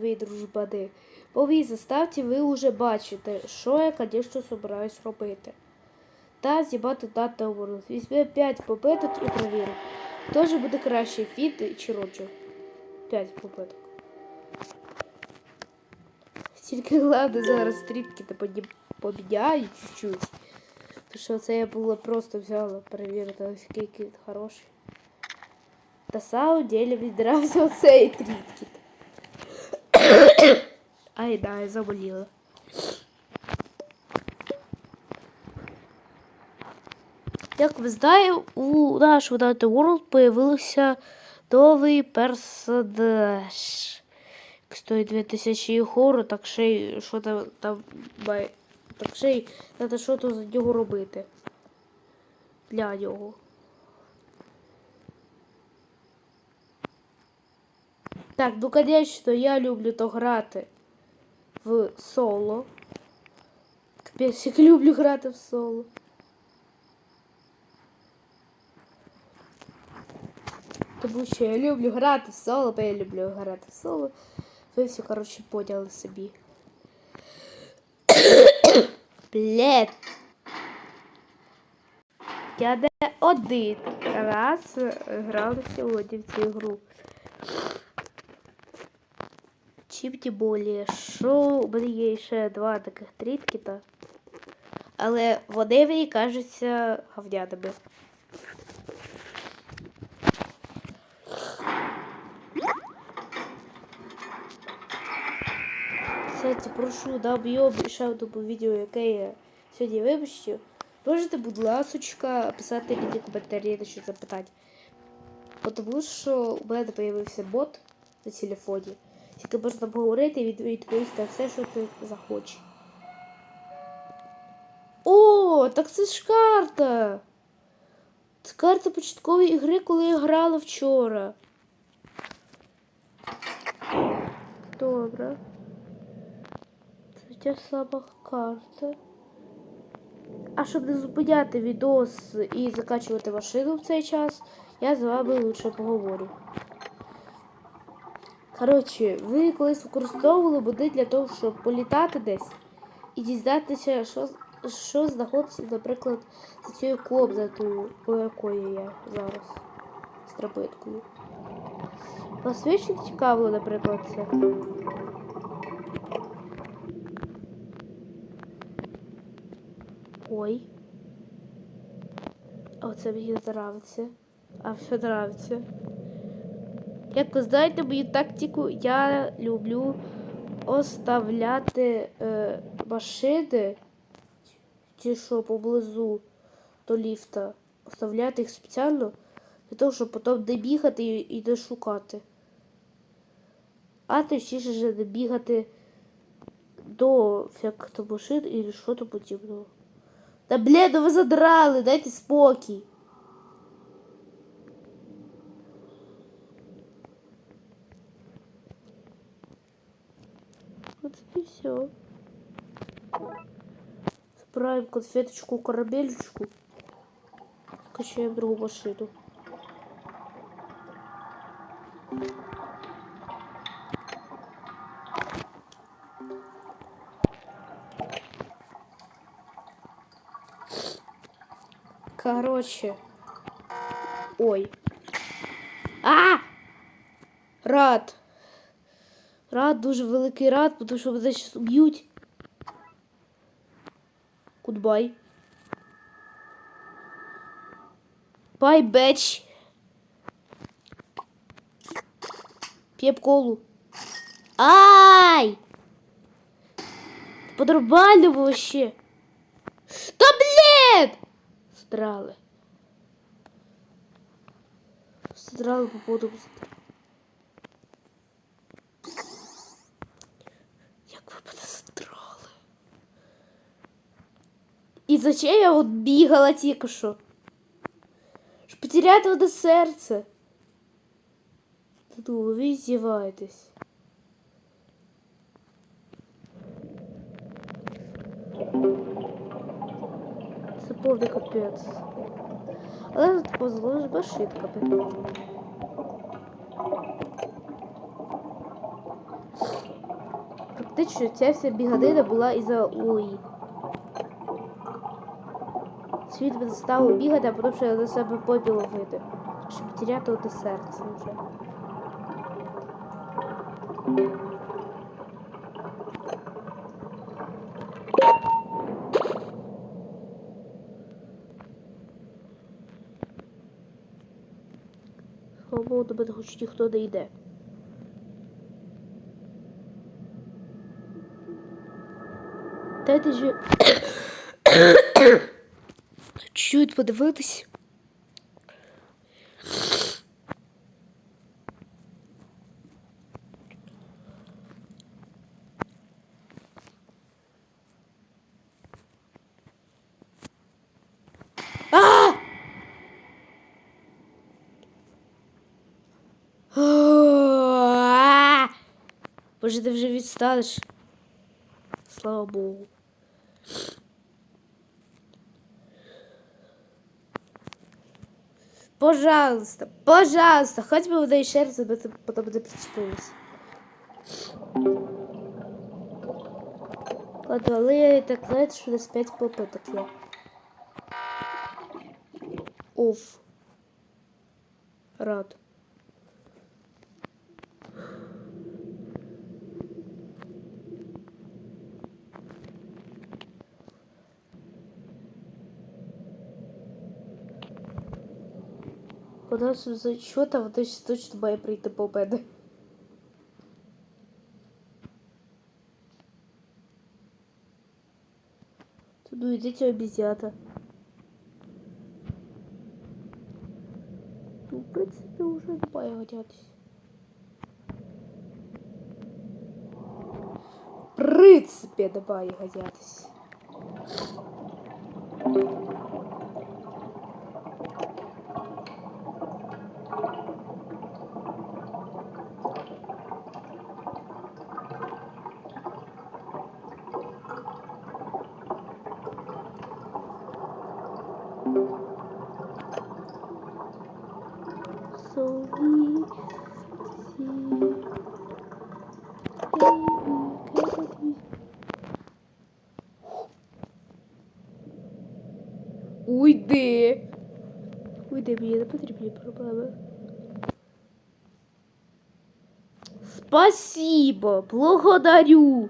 ви дружбани. По моїй заставці ви вже бачите, що я, звісно, собираюсь робити. Та зібати дати оборот. Візьми 5 попиток і провірю. Хто ж буде краще, Фіт чи Роджер? 5 попиток. Тільки головне зараз стрітки та поміняю чуть-чуть. Тому що це я було просто взяла перевірити, наскільки хороший. На самом деле нравився оцей тріткіт. Ай, да, я заболіла. Як ви знаєте, у наш Data World появився новий персонаж. Стоїть 2000 єгору, так ще й що там, там так ще й треба що то за нього робити. Для нього. Так, ну конечно, я люблю то грати в соло. Капець, як люблю грати в соло. Тому що я люблю грати в соло, бо я люблю грати в соло. Ви все, коротше, поняли собі. Блять. Я не один раз грала сьогодні в цю гру. Чим тим більше, що у мене є ще два таких тріткіта. Але вони мені кажуться говняними. Кстати, прошу, да об'єм ще одному відео, яке я сьогодні випущу. Можете, будь ласочка, писати мені коментарі на що запитати. Тому що у мене з'явився бот на телефоні. Тільки можна поговорити і від- відповісти все, що ти захочеш. О, так це ж карта! Це карта початкової ігри, коли я грала вчора. Добре. Це сама карта. А щоб не зупиняти відос і закачувати машину в цей час, я з вами лучше поговорю. Коротше, ви колись використовували боди для того, щоб політати десь і дізнатися, що, що знаходиться, наприклад, за цією комнатою, по якої я зараз з трапиткою. Вас вічно цікавило, наприклад, це? Ой. Оце мені нравиться. А все нравиться. Як ви знаєте, мою тактику я люблю оставляти е, машини, ті, що поблизу до ліфта, оставляти їх спеціально для того, щоб потім не бігати і, не шукати. А точніше ж не бігати до всяких машин і що то подібного. Та блін, ну ви задрали, дайте спокій. Все. Забираем конфеточку, карамельочку. Качаем другую машину. Короче. Ой. А! Рад. Рад, дуже великий рад, тому що мене зараз уб'ють. Гудбай. Бай, беч. П'єб колу. Ай! По-нормальному вообще. Та блін! Страли. Страли по поводу. Як ви мене страли? І зачем я от бігала тільки що? Щоб потеряти одне серце. Та ну, ви здіваєтесь. Це повний капець. Але позлож без шитками. теоретично ця вся біганина була із-за Луї. Світ став бігати, а потім ще на себе попіл ловити. Щоб потеряти оте серце вже. Слава Богу, до мене хоч ніхто не йде. Дайте же подивитись. А! А! Боже, ти вже відстанеш. Слава Богу. Пожалуйста, пожалуйста, хоть бы вода еще раз, об этом потом не причепилась. Ладно, але я так лед, що десь 5 попиток є. Оф. Рад. По нашим зачетам, вона ще точно має прийти по мене. Ну йдіть обезьята. Ну, в принципі, вже не має годятись. В принципі, не має Уйди. Уйди, мені не потрібні проблеми. Спасибо, благодарю.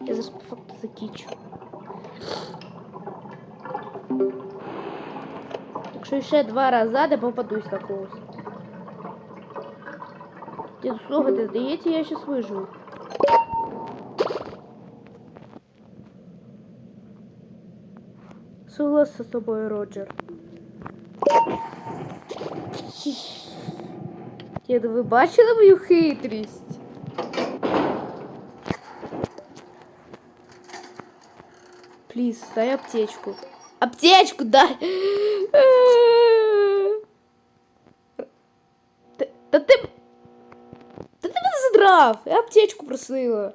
Я зараз по факту закінчу. Якщо ще два рази не попадусь на когось. Ти слухайте, здається, я щас виживу. Согласна з тобою, Роджер. Я ви бачили мою хитрість? Плиз, дай аптечку. Аптечку дай! Та, ти... Та ти мене задрав! Я аптечку просила.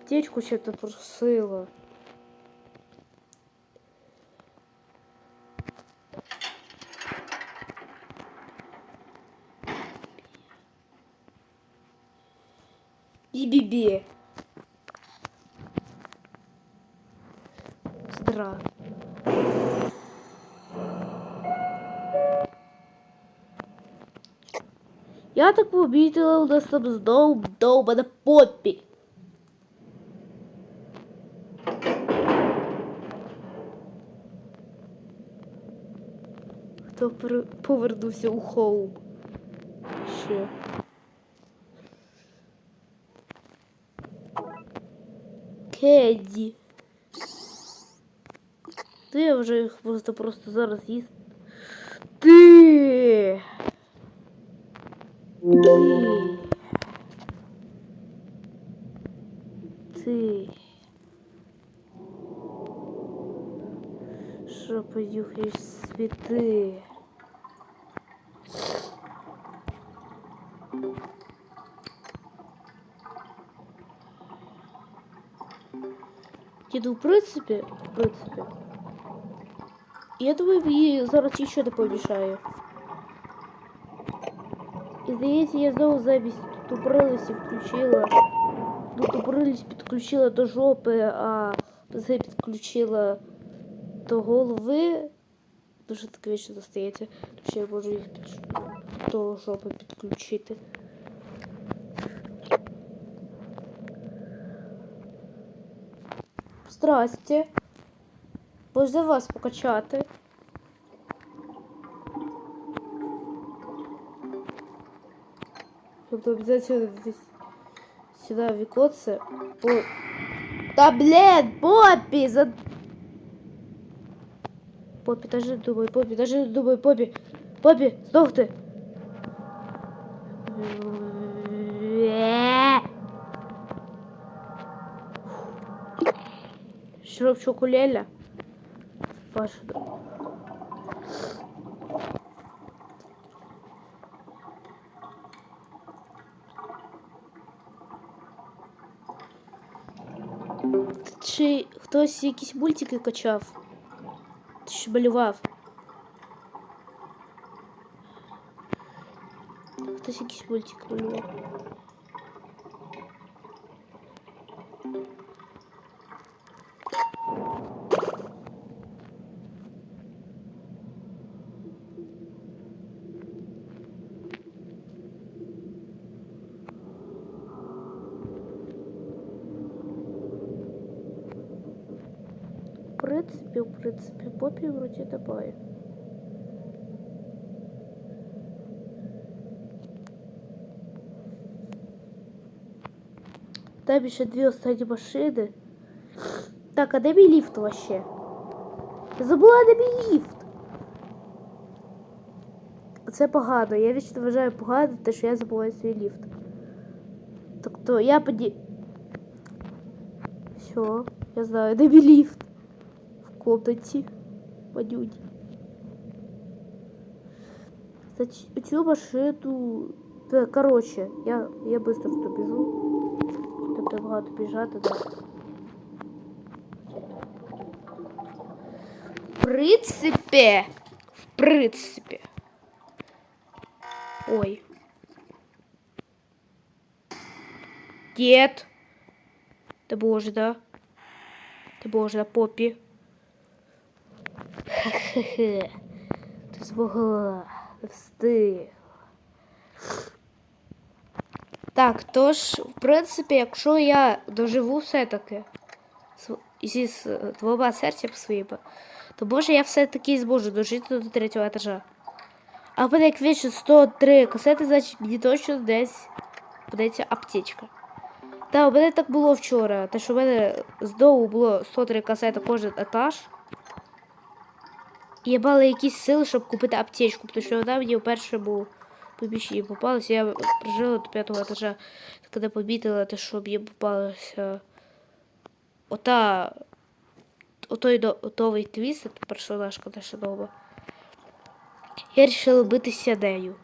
Аптечку ще-то просила. Би-би-би. Здра. Я так помітила, у нас там знову довбана Поппі. Хто повернувся у хоум? Ще. Кеді. Ти я вже їх просто просто зараз їсть. Ти. Ти. Що понюхаєш світи? Діду, в принципі, в принципі. Я думаю, мені зараз нічого не помішає. І здається, я знову запись замість тупорилися включила. Ну, тупорились підключила до жопи, а це підключила до голови. Дуже так вічно достається. Тому я можу їх під... до жопи підключити. Здрасте. Можна вас покачати. Тобто обязательно десь сюди вікоце. По... Та блін, Попі! За... Попі, даже не думай, Попі, даже не думай, Попі. Попі, здохни. Широп кулеля. Ваша. Чи хтось якісь мультики качав? Чи малював? Хтось якісь мультики малював. Принципі, в принципі, попі вроді немає. Там ще дві останні машини. Так, а де ліфт вообще? Я забула, де мій. Це погано. Я вічно вважаю погано, те, що я забуваю свій ліфт. Тобто я поді... Все, я знаю, де мій ліфт. В комнаті. Падюді. Кстати, цю машину... Та, короче, я, я быстро что біжу. Тобто багато біжати, да. В принципі, в принципі. Ой. Дед. Ты боже, да? Ты боже, да, попі. Хе-хе-хе. Ти змогла. Ти встиг. Так, тож, в принципі, якщо я доживу все-таки зі двома серцями своїми, то може я все-таки зможу дожити до третього етажа. А мене як вічно 103 касети, значить мені точно десь подається аптечка. Та, у мене так було вчора. Те, що у мене знову було 103 касети кожен етаж. Я мала якісь сили, щоб купити аптечку, тому що вона мені вперше був поміщенні попалася. Я прожила до п'ятого етажа, коли помітила, те, що мені попалася ота отой готовий твіст, персонажка наша дома. Я вирішила битися нею.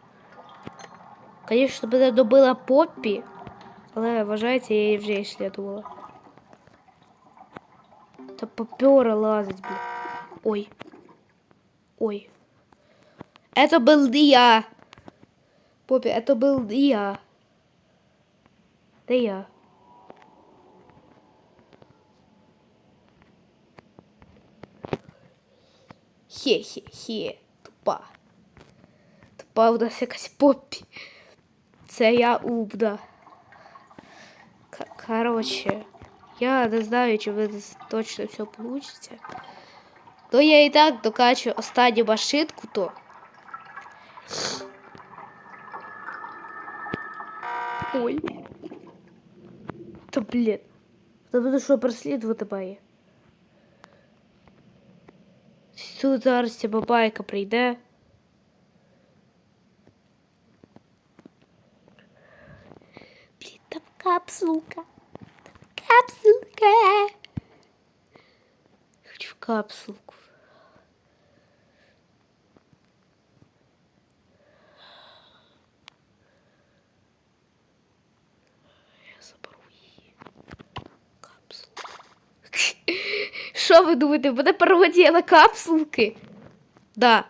Звісно, мене добила Поппі, але вважається, я її вже і слідувала. Та попера лазить, блін. Ой. Ой. Это был я. Поппи, это был я. Да я. Хе-хе-хе. Тупа. Тупа у нас якась Поппі. Це я. К- Короче, я не знаю, чи в мене точно все получится То я і так докачу останню машинку, то. Ой. Та блін. Та буде що переслідувати має. Тут зараз ця бабайка прийде. Блін, там капсулка. Там капсулка. Хочу в капсулку. що ви думаєте, буде пародія на капсулки? Да.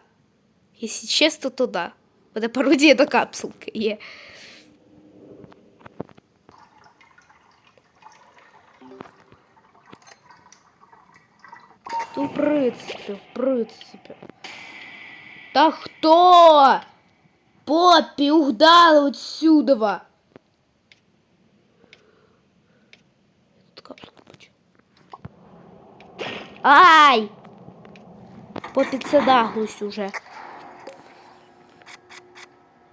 Якщо чесно, то да. Буде пародія на капсулки є. Ну, в принципі, в принципі. Та хто? Поппі, угнали отсюда. Ай! Наглость уже.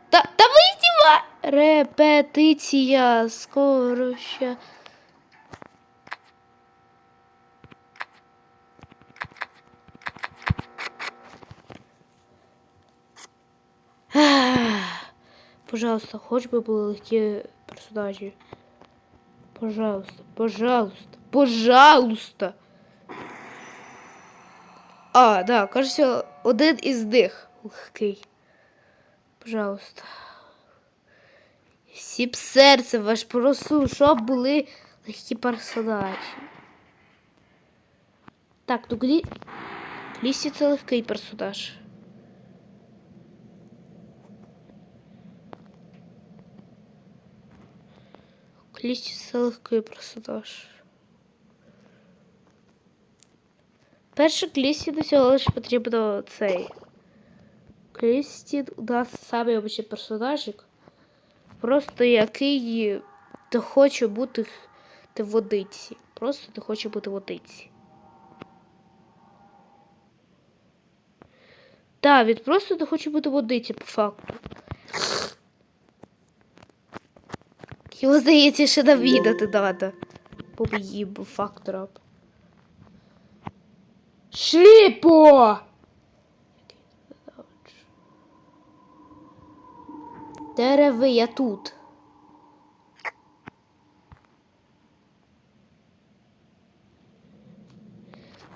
Та, та ви здіва... Репетиція, скоро ще. Пожалуйста, хоч би були легкі персонажі. Пожалуйста, пожалуйста, пожалуйста. А, да, кажется, один із них легкий. Пожалуйста. Всі б серце ваш просу, щоб були легкі персонажі. Так, ну Глі... Глісі це легкий персонаж. Клісті це легкий персонаж. Перше Клісті до цього лише потрібно цей. Клісті у нас самий обичний персонажик. Просто який не хоче бути в водиці. Просто не хоче бути в водиці. Так, він просто не хоче бути в водиці, по факту. Його, здається, ще навідати треба. По моїм факторам. Шліпо! Дереви, я тут.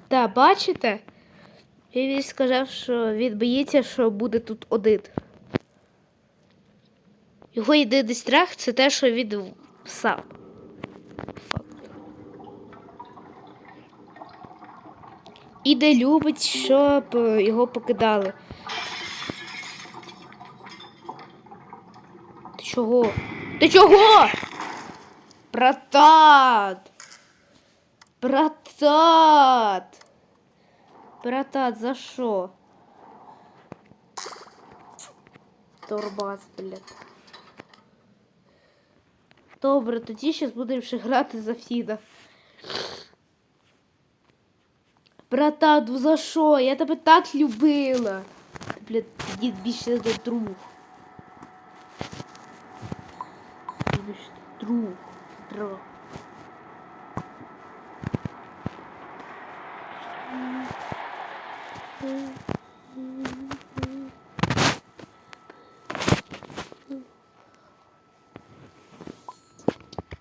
Так, бачите? Він сказав, що він боїться, що буде тут один. Його єдиний страх це те, що він сам. Факт. І не любить, щоб е, його покидали. Ти чого? Ти чого? Братан! Братан! Братан, за що? Торбас, блядь. Добре, тоді зараз будемо ще грати за Фіда. Братан, ну за що? Я тебе так любила. Блядь, дід більше не друг. Друг. Друг.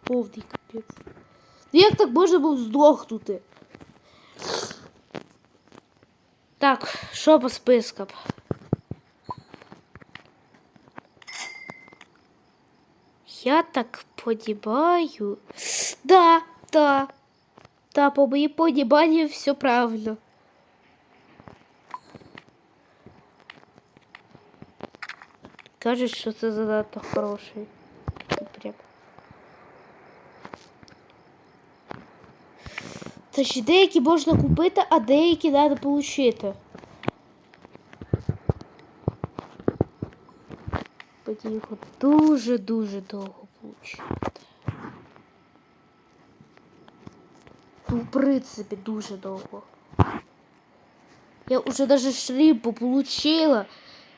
Повний капець. Ну як так можна було здохнути? Так, що по спискам? Я так подібаю. Да, да. Да, по моїм подібанню все правильно. Кажуть, що це занадто хороший. Прям. Та ж деякі можна купити, а деякі треба отримати. Його дуже-дуже довго отримати. Ну, в принципі, дуже довго. Я вже навіть шрипу получила.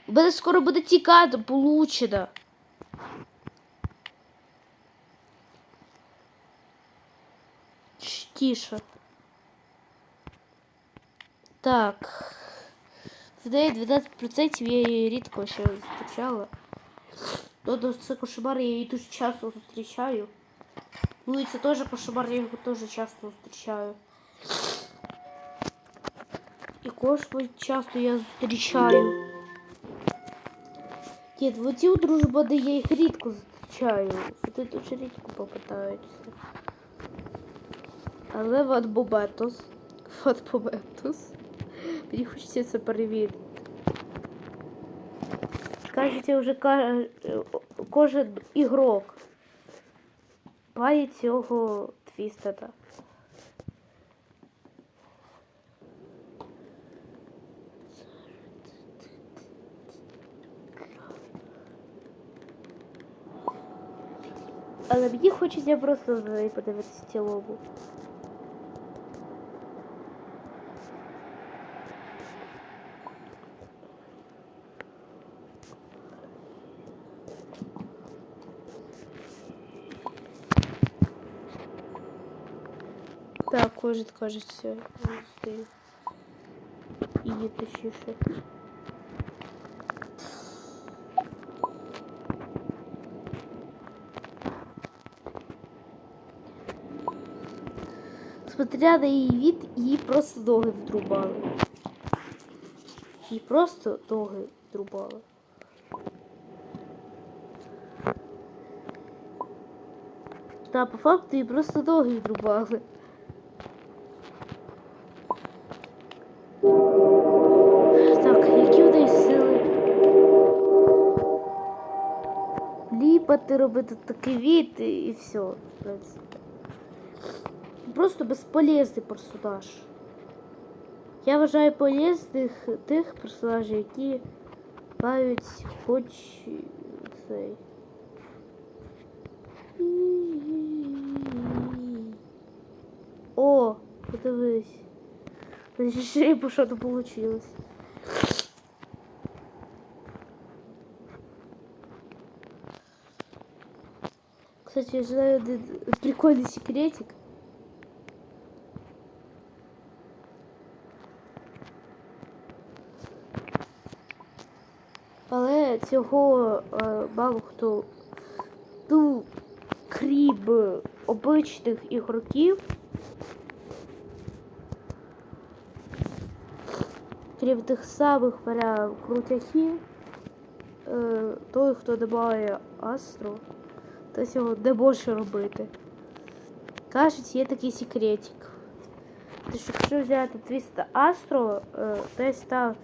У мене скоро буде тікати получена. Чш, Тише. Так. В 12% я її рідко ще зустрічала. Додо це кошмар, я її дуже часто зустрічаю. Ну теж кошмар, я його теж часто зустрічаю. І кошмар часто я зустрічаю. Ні, вот ці дружба, де я їх рідко зустрічаю. Сюди дуже рідко попитаються. Але вот Бобетос, Фат Поментус. Мені хочеться це перевірити. Кажете, вже кожен ігрок має цього твістера. Але мені хочеться просто подивитися цілому. Так, кожен кажеться. стою. І точніше. Смотря на її від, її просто ноги вдрубали. Їй просто ноги вдрубали. Та по факту їй просто ноги вдрубали. Ліпати, робити такий від і все. Просто безполезний персонаж. Я вважаю полезних тих персонажів, які мають хоч цей. О, подивись. Значит, шейпу что-то получилось. Кстати, я знаю прикольный секретик. Але цього е, мало хто ну, крім обичних ігроків. крім тих самих прям крутяків, е, той, хто не має То цього не може робити. Кажуть, є такий секретик. Тож, якщо взяти 200 Астро, е, десь там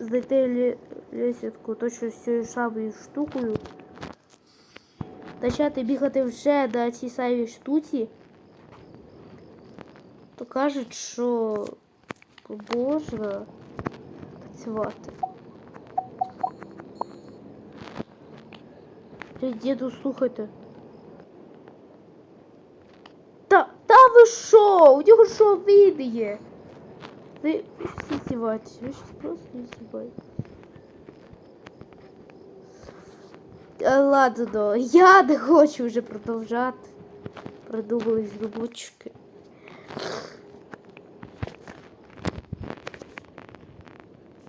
знайти лі- лісідку точно цією самою штукою, почати бігати вже на цій самій штуці, то кажуть, що можна танцювати. Діду, слухайте. Та, та ви що? У нього що відео є? Ви ви щось здіваєтесь, ви щось просто не здіваєтесь. Та Ладно, я не хочу вже продовжати. Придумали зробочки.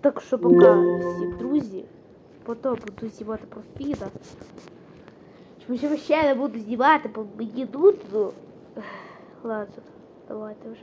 Так що пока всім друзі. Потім буду знімати про Що ще не буду знімати, бо мені нудно. Ладно, давайте вже.